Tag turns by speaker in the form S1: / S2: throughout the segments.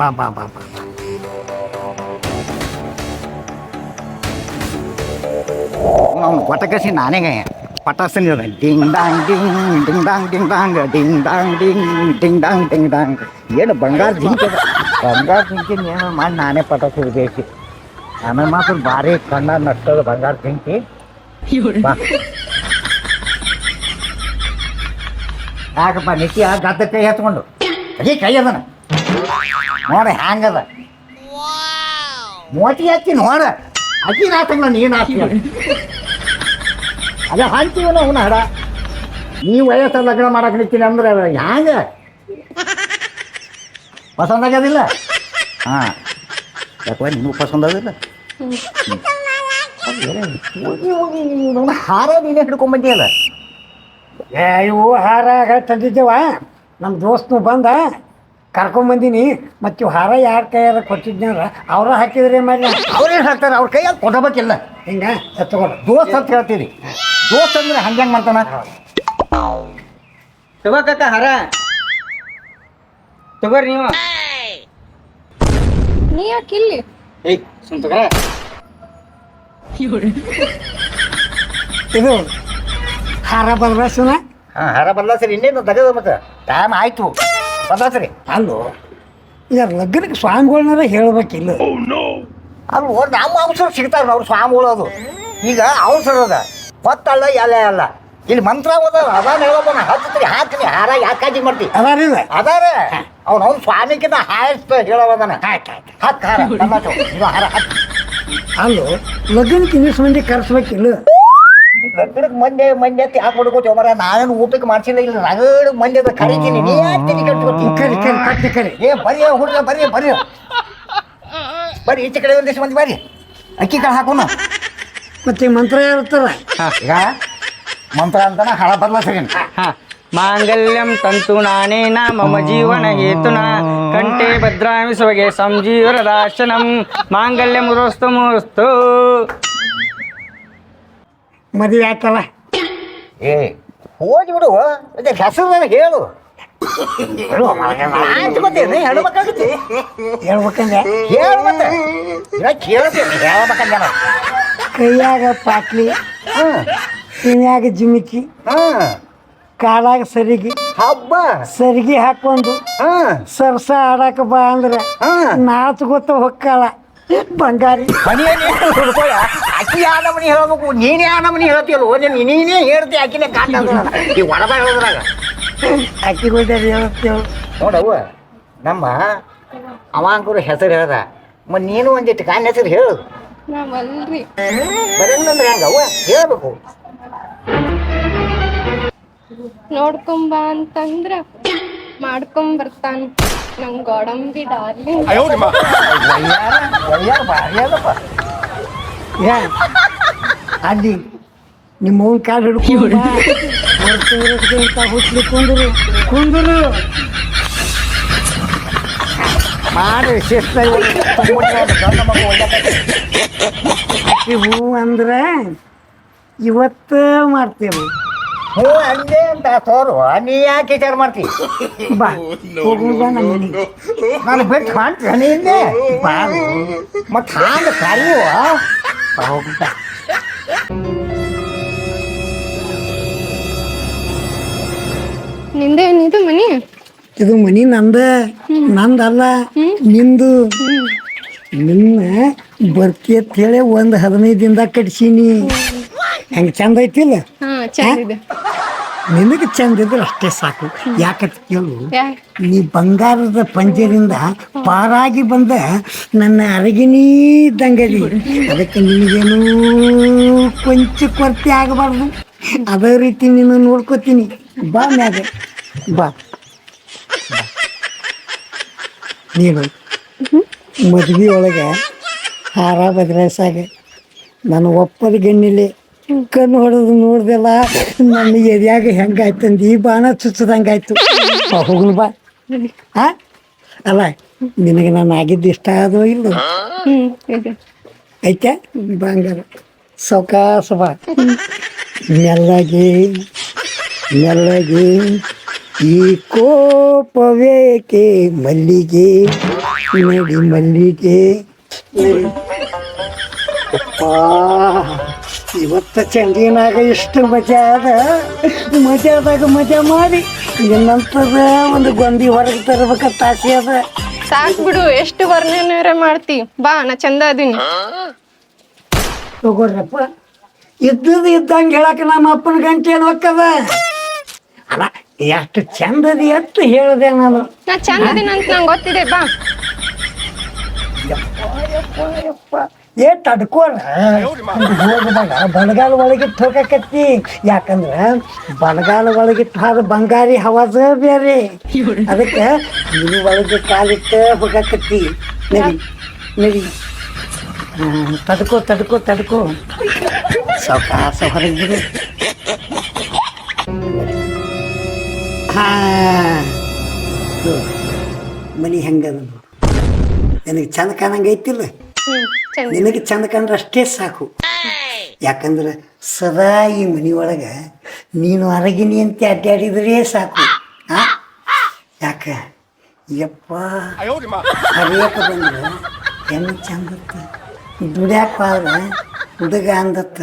S1: ಬಾ ಬಾ ಬಾ ಬಾ ಬಾ. ಅವ್ನು ಕೊಟ್ಟಕಸಿ ನಾನೇ ಪಟಾಸನಿ ding dong ding ding dong ding dong ding dong ding ding dong ding dong ಏನು ಬಂಗಾರ ಜಿಂಕೆ. ಬಂಗಾರ ಜಿಂಕೆ ಏನು ಮಾಡಿ ನಾನೇ ಪಟಾಸ ಹಿಡ್ದೇಸಿ ಆಮೇಲೆ ಮಾತ್ರ ಭಾರಿ ಕಣ್ಣ ನಟ್ಟದು ಬಂಗಾರ ಜಿಂಕೆ ಯಾಕಪ್ಪ ನಿತ್ಯ ಗದ್ದ ಕೈ ಹಚ್ಕೊಂಡು ಅದೇ ಕೈ ಅದನ ನೋಡ ಹ್ಯಾಂಗದ? ಮೋಟಿ ಹಚ್ಚಿ ನೋಡ. ಅಕ್ಕಿ ನಾಟಂಗ ನೀನು ಹಾಕಿ ಅದ ಹಾಕ್ತೀವಲ್ಲ ಅವನ ಹಡ. ನೀ ವಯಸ್ಸ ಲಗ್ನ ಮಾಡಕ್ ನಿಂತೀನಿ ಅಂದ್ರೆ ಹ್ಯಾಂಗ? ಪಸಂದ್ ಆಗ್ಯದಿಲ್ಲ? ಹಾ. ಯಾಕೆ ನಿಮಗೆ ಪಸಂದ್ ಆಗಿಲ್ಲ ಹಾರ ನೀನೇ ಹಿಡ್ಕೊಂಬಂದಿಯಲ್ಲ
S2: ಏ, ಇವು ಹಾರ ತಂದಿದ್ದೇವ? ನಮ್ಮ ದೋಸ್ತನು ಬಂದ. ಕರ್ಕೊಂಬಂದಿನಿ ಮತ್ತು ಇವು ಹಾರ ಯಾರ ಕೈಯಾರ ಕೊಟ್ಟಿದ್ನಂದ್ರೆ ಅವ್ರ ಹಾಕಿದ್ರೆ ಮಾಡಿ
S1: ಅವ್ರೇನು ಹಾಕ್ತಾರೆ? ಅವ್ರ ಕೈಯಲ್ಲಿ ಕೊಡಬೇಕಿಲ್ಲ.
S2: ಹಿಂಗೆ? ಎತ್ಕೊಂಡು
S1: ದೋಸ್ತ್ ಅಂತ ಹೇಳ್ತೀರಿ ದೋಸ್ತ್ ಅಂದ್ರೆ ಹಂಗೆ ಹೆಂಗೆ ಮಾಡ್ತಾನ?
S3: ತಗೋ ಕಾಕ ಹಾರ. ತಗೋರಿ ನೀವು.
S4: ನೀ ಯಾಕೆ ಇಲ್ಲಿ?
S3: ಏಯ್ ಸುಮ್ ತಗೋ.
S2: ಇದು ಹಾರ ಬದಲಾಸನ
S1: ಹಾಂ ಹಾರ ಬದಲಾಸ್ರಿ ಇನ್ನೇನು ತೆಗೆದ ಮತ್ತೆ? ಟೈಮ್ ಆಯ್ತು. ಬದಲಾಸ್ರಿ
S2: ಅಲ್ಲೋ ಈಗ ಲಗ್ನಕ್ಕೆ ಸ್ವಾಮಿಗಳನ್ನಾರ ಹೇಳ್ಬೇಕಿಲ್ಲ.
S1: ಅದು ನಮ್ಮ ಅವಸರ ಸಿಗ್ತಾರ ಅವ್ರು ಸ್ವಾಮಿಗಳು ಅದು. ಈಗ ಅವಸರ ಅದ. ಹೊತ್ತಲ್ಲ ಎಲ್ಲ ಅಲ್ಲ ಇಲ್ಲಿ ಮಂತ್ರ ಓದ ಅದಾನ ಹೇಳೋದನ್ನ ಹಚ್ಚಿರಿ ಹಾಕ್ರಿ ಹಾರ ಯಾಕಾಜಿ ಮಾಡ್ತಿ?
S2: ಅದಾರಿಲ್ಲ.
S1: ಅದಾರ. ಅವ್ನು ಅವ್ನು ಸ್ವಾಮಿಕಿನ ಹಾಯಿಸ್ತ ಹೇಳೋದನ. ಹತ್ತು ಹಾರ ಹಾರ ಹತ್ತು
S2: ಅಲ್ಲೋ ಲಗ್ನಕ್ಕೆ ಇನ್ನಿಸ್ ಮಂದಿ ಕರ್ಸ್ಬೇಕಿಲ್ಲ.
S1: ಲಗ್ನಕ್ಕೆ ಮಂದೆ ಮಂದೆ ಅಂತ ಯಾಕೆ ಹುಡುಕೋತೀವಿ ಮರ ನಾನೇನು ಊಟಕ್ಕೆ ಮಾಡ್ಸಿಲ್ಲ ಇಲ್ಲ ರಗಡ್ ಮಂದಿ ಅದ ಕರಿತೀನಿ ನೀ ಯಾಕೆ ತಲೆ ಕೆಡ್ಸ್ಕೊತಿ?
S2: ಕರಿ ಕರಿ ಕಟ್ಟಿ ಕರಿ.
S1: ಏ ಬರೀ ಹುಡುಗ ಬರೀ ಬರೀ. ಬರೀ ಈಚೆ ಕಡೆ ಒಂದಿಷ್ಟು ಮಂದಿ ಬರೀ. ಅಕ್ಕಿ ಕಾಳು ಹಾಕೋಣ
S2: ಮತ್ತೆ ಮಂತ್ರ ಇರುತ್ತಲ್ಲ?
S1: ಈಗ ಮಂತ್ರ ಅಂತಾನೆ ಹಳ ಬದಲಾಸರಿ
S3: ಹಾ ಮಾಂಗಲ್ಯಂ ತಂತು ನಾನೇನ ಮಮ ಜೀವನ ಹೇತುನ ಕಂಠೆ ಭದ್ರಾಮಿ ಸ್ವಗೆ ಸಂಜೀವರ ದಾಶನಂ ಮಾಂಗಲ್ಯ ಮುರೋಸ್ತು ಮುರೋಸ್ತು
S2: ಮದುವೆ ಆಯ್ತಲ್ಲ?
S1: ಏ ಹೋಗಿ ಬಿಡು. ಅದೇ ಹೆಸರು ನನಗೆ ಹೇಳು. ಹೇಳು ಆಯ್ತುಕೊತೀನಿ ಹೇಳ್ಬೇಕಾಗುತ್ತೆ.
S2: ಹೇಳ್ಬೇಕಂದ್ರೆ?
S1: ಹೇಳು ಮತ್ತೆ. ಕೇಳ್ತೀನಿ.
S2: ಕೈಯಾಗ ಪಾಟ್ಲಿ ಕಿವಿಯಾಗ ಜಿಮಿಕಿ ಕಾಲಾಗ ಸರಿಗೆ.
S1: ಹಬ್ಬ.
S2: ಸರಿಗಿ ಹಾಕೊಂಡು ಸರ್ಸ ಆಡಾಕ ಬಾ ಅಂದ್ರೆ ನಾಚು ಗೊತ್ತ ಹೊಕ್ಕಾಳ. ಬಂಗಾರಿ.
S1: ಮನೆಯಲ್ಲಿ ಆಕಿ ಯಾವ ನಮನಿ ಹೇಳ್ಬೇಕು ನೀನೇ ಯಾವ ನಮನಿ ಹೇಳ್ತೀಯಲ್ಲ ನೀನು ನೀನೇ ಹೇಳ್ತಿ ಆಕಿನೇ ಕಾಟ ಈ ಒಡದ ಹೇಳೋದ್ರಾಗ.
S2: ಅಕ್ಕಿ ಹೋಗ್ಯಾರ ಹೇಳತ್ತೇವ್
S1: ನೋಡವ್ವ ನಮ್ಮ ಅವಾಂಕರು ಹೆಸರು ಹೇಳ್ದ. ಮ ನೀನು ಒಂದಿಟ್ಟು ಕಾನ್ ಹೆಸರು ಹೇಳು.
S4: ನಾವಲ್ರಿ.
S1: ಬರಂಗಂದ್ರೆ ಹೆಂಗವ್ವ ಹೇಳ್ಬೇಕು
S4: ನೋಡ್ಕೊಂಬ ಅಂತಂದ್ರ ಮಾಡ್ಕೊಂಡ್ ಬರ್ತಾನ ನಮ್ ಗೋಡಂಬಿ ಡಾರ್ಲಿಂಗ್.
S1: ವಯ್ಯಾರ ವಯ್ಯಾರ ಭಾರಿ ಅದಪ್ಪ
S2: ಯಾ? ಅಲ್ಲಿ ನಿಮ್ಮ ಅವ್ನ ಕಾಲು ಹಿಡ್ಕೊಂಡು ಅಂತ ಹುಟ್ಲಿ ಕುಂದ್ರು. ಕುಂದ್ರು.
S1: ಮಾಡಿ
S2: ವಿಶೇಷ ಹೂ ಅಂದ್ರೆ ಇವತ್ತು ಮಾಡ್ತೇವೆ.
S1: ಹ್ಞೂ ಹಂಗೆ ಅಂತ ತೋರು. ನೀ ಯಾಕೆ ವಿಚಾರ ಮಾಡ್ತಿ?
S2: ಬಾ. ಹೋಗುದ ಮನೆಗೆ.
S1: ನಾನು ಬಿಟ್ಟು ಕಾಣ್ತೀನಿ ಹಿಂದೆ.
S2: ಬಾರು
S1: ಮತ್ತೆ ಹಾಂಗೆ ಕರೆಯುವ
S2: ಹೋಗ್ದ
S4: ನಿಂದೇನಿದು ಮನಿ?
S2: ಇದು ಮನಿ ನಂದ. ನಂದಲ್ಲ ನಿಂದು. ನಿನ್ನ ಬರ್ತಿ ಅಂತ ಹೇಳಿ ಒಂದು ಹದಿನೈದು ದಿನದಾಗ ಕಟ್ಸೀನಿ. ಹೆಂಗೆ ಚಂದ ಐತಿಲ್ಲ?
S4: ಹಾ
S2: ನಿನಗೆ ಚಂದ ಇದ್ರೆ ಅಷ್ಟೇ ಸಾಕು. ಯಾಕಂತ ಕೇಳು. ನೀ ಬಂಗಾರದ ಪಂಜರಿಂದ ಪಾರಾಗಿ ಬಂದ ನನ್ನ ಅರಗಿನೀ ದಂಗಲಿ ಅದಕ್ಕೆ ನಿನಗೇನು ಕೊಂಚ ಕೊರತೆ ಆಗಬಾರ್ದು. ಅದೇ ರೀತಿ ನೀನು ನೋಡ್ಕೋತೀನಿ. ಬಾ ಮ್ಯಾಗ. ಬಾ. ಬಾ. ನೀನು ಮದ್ವೆ ಒಳಗೆ ಹಾರ ಬದಲಾಯಿಸಾಗ ನಾನು ಒಪ್ಪದ ಗಣ್ಣಿಲೆ. ಕಣ್ಣು ಹೊಡೆದು ನೋಡ್ದೆಲ್ಲ ನನ್ನ ಎದ್ಯಾಗ ಹೆಂಗಾಯ್ತಂದು ಈ ಬಾಣ ಚುಚ್ಚದಂಗಾಯ್ತು. ಹೋಗು ಹೋಗ್ಲು ಬಾ. ಹಾ ಅಲ್ಲ, ನಿನಗೆ ನಾನು ಆಗಿದ್ದು ಇಷ್ಟ ಆದೋ ಇಲ್ಲ? ಐತೆ ಬಂಗಾರ. ಸೌಕಾಸ ಬಾ. ಮೆಲ್ಲಗೆ ಮೆಲ್ಲಗೆ, ಈ ಕೋಪವೇಕೆ ಮಲ್ಲಿಗೆ? ನೋಡಿ ಮಲ್ಲಿಗೆ. ಆ ಇವತ್ತ ಚಂದಿನಾಗ ಎಷ್ಟು ಮಜಾ ಅದ. ಮಜಾದಾಗ ಮಜಾ ಮಾಡಿ ಇನ್ನಂತದ ಒಂದು ಗೊಂದಿ ಹೊರಗೆ ತರಬೇಕಂತ ಆಸೆ ಅದ.
S4: ಸಾಕ್ ಬಿಡು ಎಷ್ಟು ವರ್ಣನೆ ಮಾಡ್ತಿ. ಬಾ ನಾ ಚಂದ ಅದೀನಿ.
S2: ತಗೋರಪ್ಪ ಇದ್ದದ ಇದ್ದಂಗೆ ಹೇಳಕ್ಕೆ ನಮ್ಮ ಅಪ್ಪನ ಗಂಟೆ ಹೊಕ್ಕದ ಅಲ್ಲ ಎಷ್ಟು ಚಂದದಿ ಅಂತ ಹೇಳಿದೆ ನಾನು.
S4: ನಾ ಚಂದದಿನ ಅಂತ ನಂಗೆ ಗೊತ್ತಿದೆ ಬಾ.
S2: ಏ ತಡ್ಕೋಣ ಬಣಗಾಲ ಒಳಗಿಟ್ಟು ಹೋಗಕತ್ತಿ ಯಾಕಂದ್ರ ಬಣಗಾಲ ಒಳಗಿಟ್ಟು ಹಾದ ಬಂಗಾರಿ ಹವಾಜ ಬೇರೆ. ಅದಕ್ಕೆ ನೀನು ಒಳಗೆ ಕಾಲಿಟ್ಟ ಹೋಗಕತ್ತಿ. ನಡಿ ನಡಿ. ತಡ್ಕೋ ತಡ್ಕೋ ತಡ್ಕೋ. ಸಾವಕಾಸ ಹೊರಗಿರು ಹಾ. ಮನಿ ಹೆಂಗದ? ನನಗೆ ಚಂದ ಕಾಣಂಗೆ ಐತಿಲ್ಲ
S4: ಹ್ಮ್ ಚಂದ
S2: ನಿನಗೆ ಚಂದ ಕಂಡ್ರೆ ಅಷ್ಟೇ ಸಾಕು. ಯಾಕಂದ್ರೆ ಸದಾ ಈ ಮನೆಯೊಳಗೆ ನೀನು ಅರಗಿನಿ ಅಂತ ಅಡ್ಡಾಡಿದ್ರೆ ಸಾಕು. ಹಾ ಯಾಕ? ಯಪ್ಪ. ಹರಿಯಕ ಬಂದ್ರೆ ಹೆಣ್ಣು ಚಂದತ್ತ. ದುಡ್ಯಾಕ ಆದ್ರೆ ಹುಡುಗ ಅಂದತ್ತ,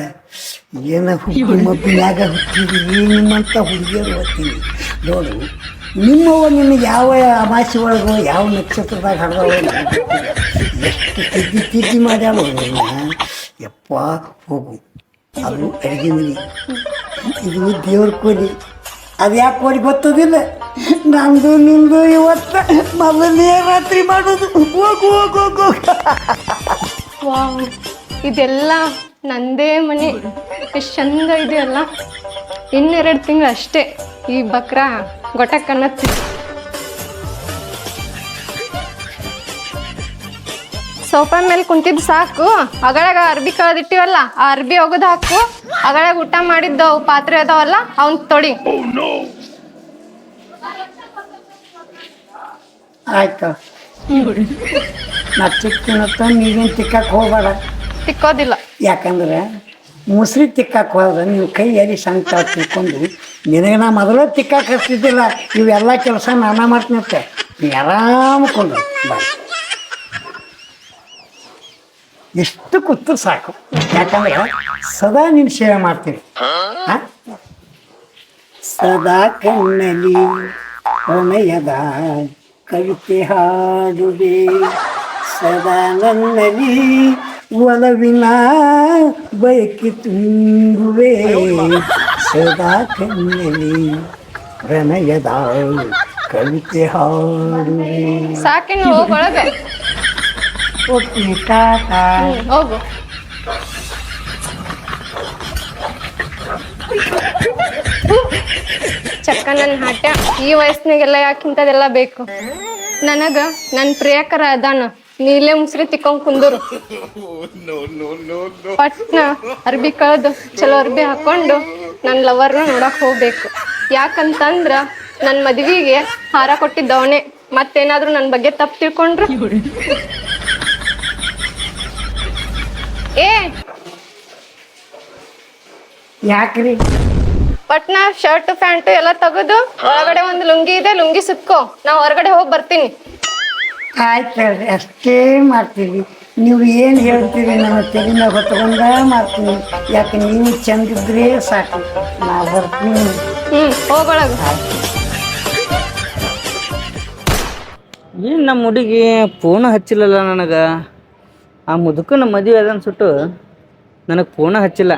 S2: ಏನ ಹುಡುಗಿ ಮಬ್ಬಿನ್ಯಾಗ ಹುಟ್ಟಿದ್ವಿ ನಿಮ್ಮಂತ ಹುಡುಗಿಯರು ಓದ್ತೀನಿ. ನೋಡು ನಿಮ್ಮವ್ವ ನಿಮಗೆ ಯಾವ ಅಮಾಸೆ ಒಳಗೋ, ಯಾವ ನಕ್ಷತ್ರದಾಗ ಹಡ್ದವ ಎಷ್ಟು ತಿದ್ದಿ ತಿದ್ದಿ ಮಾಡ್ಯಾವ ಯಪ್ಪ, ಹೋಗು. ಅದು ಅಡಿಗೆ ಇದು ದೇವ್ರ ಕೋಲಿ. ಅದು ಯಾಕೆ ಕೋಲಿ ಗೊತ್ತದಿಲ್ಲ ನಮ್ಮದು ನಿಂದು ಇವತ್ತ ಮೊದಲನೇ ರಾತ್ರಿ ಮಾಡೋದು. ಹೋಗು ಹೋಗು ಹೋಗು.
S4: ಇದೆಲ್ಲ ನಂದೇ ಮನೆ. ಎಷ್ಟು ಚಂದ ಇದೆಯಲ್ಲ ಇನ್ನೆರಡು ತಿಂಗಳು ಅಷ್ಟೇ ಈ ಬಕ್ರ ಗೊಟಕ್ ಅನ್ನತ್ತಿ ಸೋಫಾ ಮೇಲೆ ಕುಂತಿದ್ದು ಸಾಕು. ಅಗಳಾಗ ಅರ್ಬಿ ಕಳೆದಿಟ್ಟಿವಲ್ಲ ಆ ಅರ್ಬಿ ಒಗದು ಹಾಕು. ಅಗಳಾಗ ಊಟ ಮಾಡಿದ್ದ ಪಾತ್ರೆ ಅದಾವಲ್ಲ ಅವನ್ ತೊಡಿ
S2: ಆಯ್ತು. ನಾ ತಿಕ್ಕಕ್ಕೆ ಹೋಗಬೇಡ.
S4: ತಿಕ್ಕೋದಿಲ್ಲ.
S2: ಯಾಕಂದ್ರೆ ಮುಸ್ರಿ ತಿಕ್ಕಾಕ್ ಹೋದ್ರೆ ನೀವು ಕೈ ಎಲ್ಲಿ ಸಂಕಟ ತಿಳ್ಕೊಂಡು ನಿನಗೆ ನಾ ಮೊದಲು ತಿಕ್ಕಾಕ ಹಚ್ತಿದ್ದಿಲ್ಲ, ಇವೆಲ್ಲ ಕೆಲಸ ನಾನ ಮಾಡ್ತೀನಂತೆ ನೀ ಆರಾಮಕೊಂಡು ಬಾ. ಎಷ್ಟು ಕೂತು ಸಾಕು. ಯಾಕಂದ್ರೆ ಸದಾ ನಿನ್ನ ಸೇವೆ ಮಾಡ್ತೀನಿ? ಸದಾ ಕಣ್ಣಲ್ಲಿ ಪ್ರಣಯದ ಕವಿತೆ ಹಾಡುವೆ. ಸದಾ ನನ್ನಲ್ಲಿ ಒಲವಿನ ಬಯಕೆ ತುಂಬುವೆ. ಸದಾ ಕಣ್ಣಲ್ಲಿ ಪ್ರಣಯದ ಕವಿತೆ ಹಾಡುವೆ.
S4: ಸಾಕಿನ ಹೋಗೊಳಗೆ
S2: ಓಕೆ ಟಾಟಾ
S4: ಹೋಗು. ಚಕ್ಕ ನನ್ನ ಹಾಟ್ಯ. ಈ ವಯಸ್ಸಿನಾಗೆಲ್ಲ ಯಾಕಿಂತದೆಲ್ಲ ಬೇಕು? ನನಗ ನನ್ನ ಪ್ರಿಯಕರ ಅದಾನ. ನೀಲೇ ಮುಸ್ರಿ ತಿಕ್ಕೊಂಡ್ ಕುಂದರು. ಪಟ್ನ ಅರ್ಬಿ ಕಳ್ದು ಚಲೋ ಅರ್ಬಿ ಹಾಕೊಂಡು ನನ್ನ ಲವರ್ನ ನೋಡಕ್ ಹೋಗ್ಬೇಕು. ಯಾಕಂತಂದ್ರ ನನ್ನ ಮದ್ವಿಗೆ ಹಾರ ಕೊಟ್ಟಿದ್ದವನೇ. ಮತ್ತೇನಾದ್ರೂ ನನ್ನ ಬಗ್ಗೆ ತಪ್ಪು ತಿಳ್ಕೊಂಡ್ರು? ಏ!
S2: ಯಾಕ್ರಿ?
S4: ಪಟ್ನ ಶರ್ಟ್ ಪ್ಯಾಂಟ್ ಎಲ್ಲ ತೆಗೆದು ಒಳಗಡೆ ಒಂದು ಲುಂಗಿ ಇದೆ ಲುಂಗಿ ಸುತ್ಕೋ. ನಾ ಹೊರಗಡೆ ಹೋಗಿ ಬರ್ತೀನಿ.
S2: ಆಯ್ತು ಹೇಳ್ರಿ ಅಷ್ಟೇ ಮಾಡ್ತೀವಿ. ನೀವು ಏನು ಹೇಳ್ತೀರಿ ನಮ್ಮ ತೆಲಿನ ಹೊತ್ಕೊಂಡ ಮಾಡ್ತೀನಿ. ಯಾಕೆ ನೀವು ಚಂದಿದ್ರೆ ಸಾಕು. ನಾ ಬರ್ತೀನಿ.
S4: ಹ್ಮ್ ಹೋಗೊಳಗ
S3: ಏನು ನಮ್ಮ ಹುಡುಗಿ ಫೋನ್ ಹಚ್ಚಿಲ್ಲಲ್ಲ ನನಗೆ? ಆ ಮುದುಕನ ಮದುವೆ ಅದ ಅನ್ಸುಟ್ಟು ನನಗೆ ಫೋನ ಹಚ್ಚಿಲ್ಲ.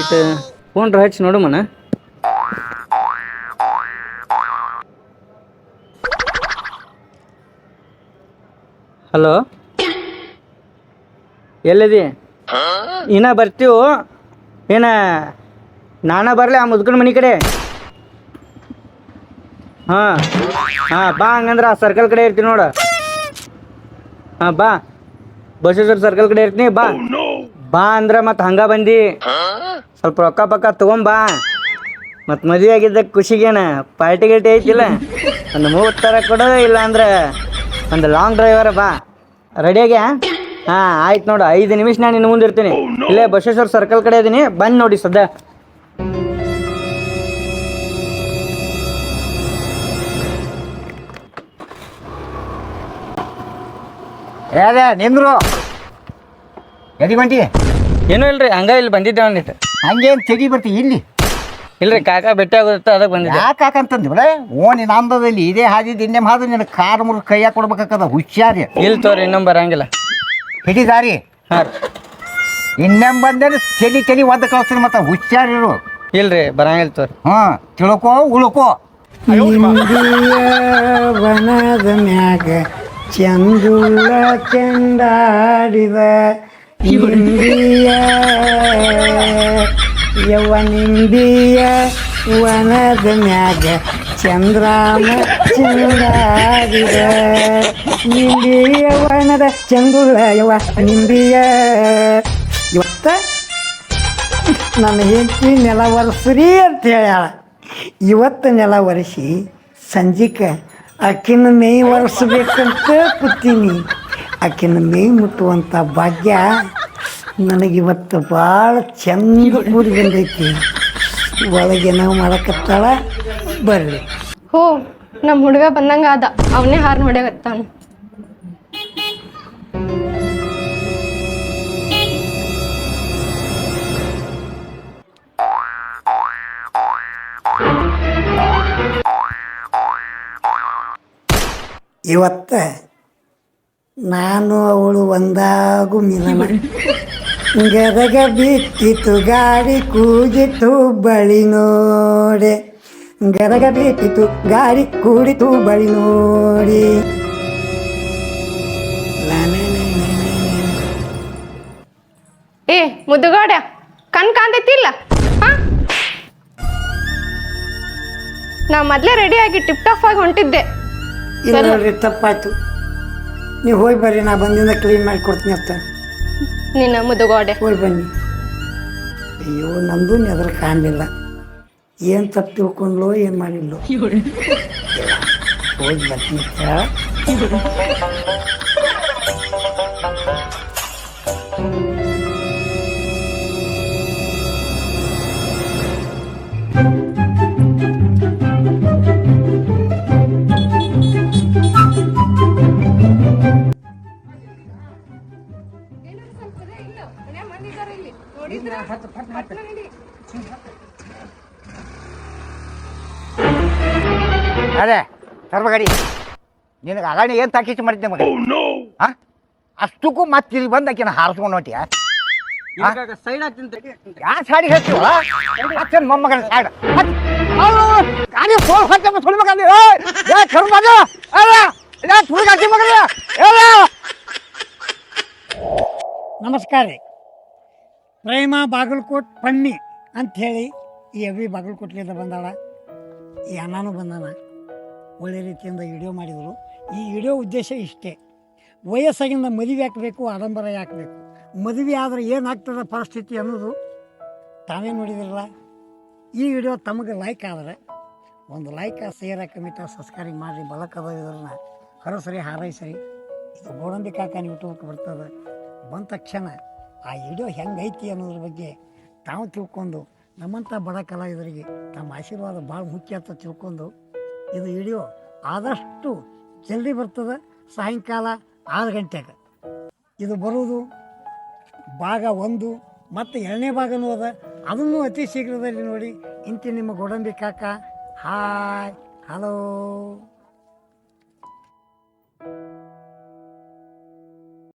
S3: ಇಟ್ಟು ಫೋನ್ ಹಚ್ಚಿ ನೋಡು ಮನ. ಹಲೋ? ಎಲ್ಲಿದಿ? ಇನ್ನ ಬರ್ತೀವು ಏನ, ನಾನ ಬರಲಿ ಆ ಮುದ್ಕನ ಮನೆ ಕಡೆ? ಹಾಂ ಹಾಂ, ಬಾ ಹಂಗಂದ್ರೆ ಆ ಸರ್ಕಲ್ ಕಡೆ ಇರ್ತೀನಿ ನೋಡು. ಹಾಂ, ಬಾ. ಬಸವೇಶ್ವರ ಸರ್ಕಲ್ ಕಡೆ ಇರ್ತೀನಿ, ಬಾ. ಬಾ ಅಂದ್ರೆ ಮತ್ತೆ ಹಂಗ ಬಂದಿ. ಸ್ವಲ್ಪ ರೊಕ್ಕ ಪಕ್ಕ ತಗೊಂಬಾ ಮತ್ತು ಮದುವೆ ಆಗಿದ್ದ ಖುಷಿಗೇನ ಪಾರ್ಟಿ ಗಿರ್ಟಿ ಐತಿಲ್ಲ. ಒಂದು ಮೂವತ್ತು ಥರ ಕೊಡು ಇಲ್ಲ ಅಂದ್ರೆ ಒಂದು ಲಾಂಗ್ ಡ್ರೈವರ್ ಬಾ. ರೆಡಿಯಾಗ್ಯಾ ಹಾಂ ಆಯ್ತು ನೋಡು ಐದು ನಿಮಿಷ ನಾನು ಇನ್ನು ಮುಂದೆ ಇರ್ತೀನಿ. ಇಲ್ಲೇ ಬಸವೇಶ್ವರ ಸರ್ಕಲ್ ಕಡೆ ಇದ್ದೀನಿ ಬಂದು ನೋಡಿ ಸದ್ಯ.
S1: ಏದೇ ನಿಂದ್ರು. ಎದಿ ಬಂಟಿ
S3: ಏನೂ ಇಲ್ರಿ ಹಂಗ ಇಲ್ಲಿ ಬಂದಿದ್ದೆ ಒಂದಿಟ್ಟು
S1: ಹಂಗೇನು ತೆಗಿ ಬರ್ತೀವಿ ಇಲ್ಲಿ.
S3: ಇಲ್ರಿ ಕಾಕ ಭೇಟಿ ಆಗುತ್ತೆ ಅದಕ್ಕೆ ಬಂದಿದ್ದೆ.
S1: ಯಾಕೆ ಹಾಕಂತಂದಿ ಬಿಡ? ಓ ನಿನ್ನ ಅಂದದಲ್ಲಿ ಇದೇ ಹಾದಿದ್ದು ದಿನ್ನೆ ಹಾದು ನಿನ್ನ ಕಾರ್ ಮುರು ಕೈಯಾಗ ಕೊಡ್ಬೇಕಾಕದ ಹುಷಾರಿ.
S3: ಇಲ್ಲಿ ತೋರಿ ಇನ್ನೊಮ್ಮೆ ಬರಂಗಿಲ್ಲ.
S1: ಹಿಡಿದಾರಿ
S3: ಹಾಂ. ರೀ
S1: ಇನ್ನೇಮ್ ಚಳಿ ಒದ್ದ ತಲಿ ಒದ್ದು ಕಳಿಸ್ತೀನಿ ಮತ್ತೆ ಹುಷಾರಿರು
S3: ಇಲ್ರಿ ಬರಂಗಿಲ್ಲ ತೋರಿ.
S1: ಹ್ಞೂ ತಿಳ್ಕೋ ಉಳ್ಕೋ.
S2: ಬನದ ವನದ ಮ್ಯಾಗ ಚಂದುಳ್ಳ ಚಂದಾಡಿದ ಇಂದಿಯ ಯವ ನಿಂದಿಯ ವನದ ಮ್ಯಾಗ ಚಂದ್ರಾಮ ಚೆಂಡಾಡಿದ ನಿಂಬಿಯ ವನದ ಚಂದುಳ್ಳ ಯವ ನಿಂಬಿಯ ಇವತ್ತ ನನ್ನ ಹೆಂಡತಿ ನೆಲ ಒರೆಸ್ರಿ ಅಂತ ಹೇಳ್ಯಾಳ. ಇವತ್ತು ನೆಲ ಒರೆಸಿ ಸಂಜಿಕ ಅಕ್ಕಿನ ಮೇಯ್ ಒರೆಸ್ಬೇಕಂತ ಕೂತೀನಿ. ಆಕಿನ ಮೇಯ್ ಮುಟ್ಟುವಂಥ ಭಾಗ್ಯ ನನಗಿವತ್ತು ಭಾಳ ಚಂದ ಕೂಡಿ ಬಂದೈತಿ. ಒಳಗೆ ನಾವು ಮಾಡಕತ್ತಾಳ ಬರ್ರಿ
S4: ಹೋ ನಮ್ಮ ಹುಡುಗ ಬಂದಂಗ ಅದ ಅವನೇ ಹಾರ್ ಹೊಡ್ಯಾಗತ್ತಾನ
S2: ಇವತ್ತ ನಾನು ಅವಳು ಒಂದಾಗು ಮಿಲನ. ಗದಗ ಬಿಟ್ಟಿತು ಗಾಡಿ ಕೂಜಿತು ಬಳಿ ನೋಡೆ. ಗದಗ ಬಿಟ್ಟಿತು ಗಾಡಿ ಕೂಡಿತು ಬಳಿ ನೋಡಿ.
S4: ಏ ಮುದುಗಾಡ ಕಣ್ ಕಾಂತೈತಿಲ್ಲ ಹಾ? ನಾ ಮೊದ್ಲೇ ರೆಡಿ ಆಗಿ ಟಿಪ್ ಟಾಪ್ ಆಗಿ ಹೊಂಟಿದ್ದೆ.
S2: ಇಲ್ಲ ನೋಡ್ರಿ ತಪ್ಪಾಯ್ತು. ನೀವು ಹೋಗಿ ಬರ್ರಿ ನಾ ಬಂದಿಂದ ಕ್ಲೀನ್ ಮಾಡಿ ಕೊಡ್ತೀನಿ ಅಂತ.
S4: ನಿನ್ನ ಮುದುಗೋಡೆ
S2: ಹೋಗಿ ಬನ್ನಿ. ಅಯ್ಯೋ ನಂದು ನೆದ್ರ ಕಾಣಲಿಲ್ಲ. ಏನು ತಪ್ಪು ತಿಳ್ಕೊಂಡ್ಲೋ ಏನು ಮಾಡಿಲ್ಲೋ ಹೋಗಿ ಬರ್ತೀನಿ
S1: ಸರ್ವಗಡಿ ನಿನಗೆ ಅಗಾಣಿ ಏನು ತಾಕೀಚು ಮಾಡಿದ್ದೆ ಮಗ ಹಾ ಅಷ್ಟಕ್ಕೂ ಮತ್ತೆ ಇಲ್ಲಿ ಬಂದು ಆಕಿನ ಹಾರಿಸ್ಕೊಂಡು ಹೊಂಟಿಯ
S3: ಸೈಡ್ ಆಗ್ತೀನಿ
S1: ಯಾ ಸಾಡಿ ಹೇಳ್ತೀವ ಅಚ್ಚನ್ ಮೊಮ್ಮಗನ ಸಾಡ ಗಾಡಿ ಫೋನ್ ಹೊಟ್ಟೆ ಮತ್ತೆ ಸುಳ್ಮಗಲ್ಲಿ ಏ ಕರ್ಮದ ಅಲ್ಲ ಇಲ್ಲ ತುಳಿಗಾಕಿ ಮಗನ ಏ
S2: ನಮಸ್ಕಾರ ರೀ ಪ್ರೇಮ ಬಾಗಲಕೋಟ್ ಪಣ್ಣಿ ಅಂಥೇಳಿ ಈ ಅವಿ ಬಾಗಲಕೋಟ್ಲಿಂದ ಬಂದಾಳ ಈ ಅಣ್ಣನೂ ಬಂದಾನ ಒಳ್ಳೆ ರೀತಿಯಿಂದ ವಿಡಿಯೋ ಮಾಡಿದರು. ಈ ವಿಡಿಯೋ ಉದ್ದೇಶ ಇಷ್ಟೇ. ವಯಸ್ಸಾಗಿಂದ ಮದುವೆ ಹಾಕಬೇಕು ಆಡಂಬರ ಹಾಕಬೇಕು ಮದುವೆ ಆದರೆ ಏನಾಗ್ತದೆ ಪರಿಸ್ಥಿತಿ ಅನ್ನೋದು ತಾವೇ ನೋಡಿದಿರಲ್ಲ. ಈ ವಿಡಿಯೋ ತಮಗೆ ಲೈಕ್ ಆದರೆ, ಒಂದು ಲೈಕ ಸೇರ ಕಮಿಟ ಸಬ್ಸ್ಕ್ರೈಬ್ ಮಾಡಿರಿ. ಬಲಕದ ಇದನ್ನ ಹರಸರಿ. ಹಾರೈಸರಿ ಇದು ಗೋಡಂಬಿ ಕಾಕನ ಯೂಟ್ಯೂಬ್ಗೆ ಬರ್ತದೆ. ಬಂದ ತಕ್ಷಣ ಆ ವಿಡಿಯೋ ಹೆಂಗೈತಿ ಅನ್ನೋದ್ರ ಬಗ್ಗೆ ತಾವು ತಿಳ್ಕೊಂಡು ನಮ್ಮಂಥ ಬಡ ಕಲಾವಿದರಿಗೆ ತಮ್ಮ ಆಶೀರ್ವಾದ ಭಾಳ ಮುಖ್ಯ ಅಂತ ತಿಳ್ಕೊಂಡು ಇದು ವಿಡಿಯೋ ಆದಷ್ಟು ಜಲ್ದಿ ಬರ್ತದೆ ಸಾಯಂಕಾಲ ಆರು ಗಂಟೆಗೆ. ಇದು ಬರುವುದು ಭಾಗ ಒಂದು ಮತ್ತು ಎರಡನೇ ಭಾಗನೂ ಅದ. ಅದನ್ನು ಅತಿ ಶೀಘ್ರದಲ್ಲಿ ನೋಡಿ. ಇಂತಿ ನಿಮ್ಮ ಗೋಡಂಬಿ ಕಾಕ. ಹಾಯ್. ಹಲೋ